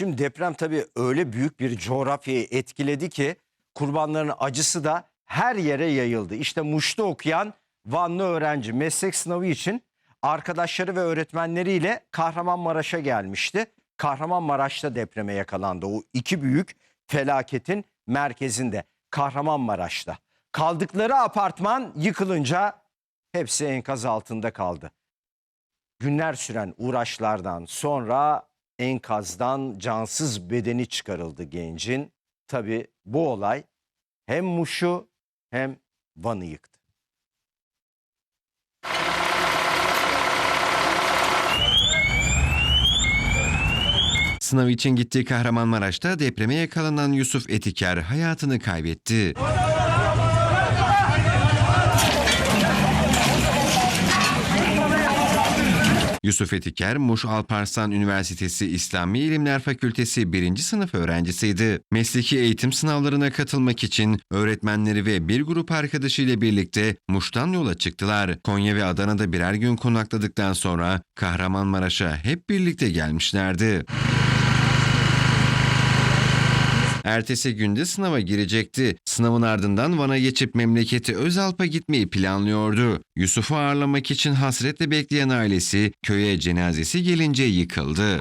Şimdi deprem tabii öyle büyük bir coğrafyayı etkiledi ki kurbanların acısı da her yere yayıldı. İşte Muş'ta okuyan Vanlı öğrenci meslek sınavı için arkadaşları ve öğretmenleriyle Kahramanmaraş'a gelmişti. Kahramanmaraş'ta depreme yakalandı. O iki büyük felaketin merkezinde Kahramanmaraş'ta. Kaldıkları apartman yıkılınca hepsi enkaz altında kaldı. Günler süren uğraşlardan sonra enkazdan cansız bedeni çıkarıldı gencin. Tabi bu olay hem Muş'u hem Van'ı yıktı. Sınav için gittiği Kahramanmaraş'ta depreme yakalanan Yusuf Etiker hayatını kaybetti. Yusuf Etiker, Muş Alparslan Üniversitesi İslami İlimler Fakültesi 1. sınıf öğrencisiydi. Mesleki eğitim sınavlarına katılmak için öğretmenleri ve bir grup arkadaşıyla birlikte Muş'tan yola çıktılar. Konya ve Adana'da birer gün konakladıktan sonra Kahramanmaraş'a hep birlikte gelmişlerdi. Ertesi günde sınava girecekti. Sınavın ardından Van'a geçip memleketi Özalp'a gitmeyi planlıyordu. Yusuf'u ağırlamak için hasretle bekleyen ailesi köye cenazesi gelince yıkıldı.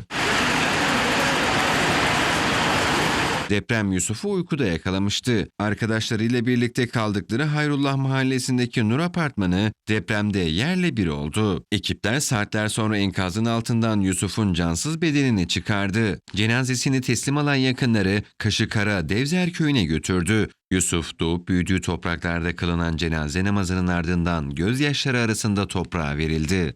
Deprem Yusuf'u uykuda yakalamıştı. Arkadaşlarıyla birlikte kaldıkları Hayrullah mahallesindeki Nur Apartmanı depremde yerle bir oldu. Ekipler saatler sonra enkazın altından Yusuf'un cansız bedenini çıkardı. Cenazesini teslim alan yakınları Kaşıkara Devzer köyüne götürdü. Yusuf doğup büyüdüğü topraklarda kılınan cenaze namazının ardından gözyaşları arasında toprağa verildi.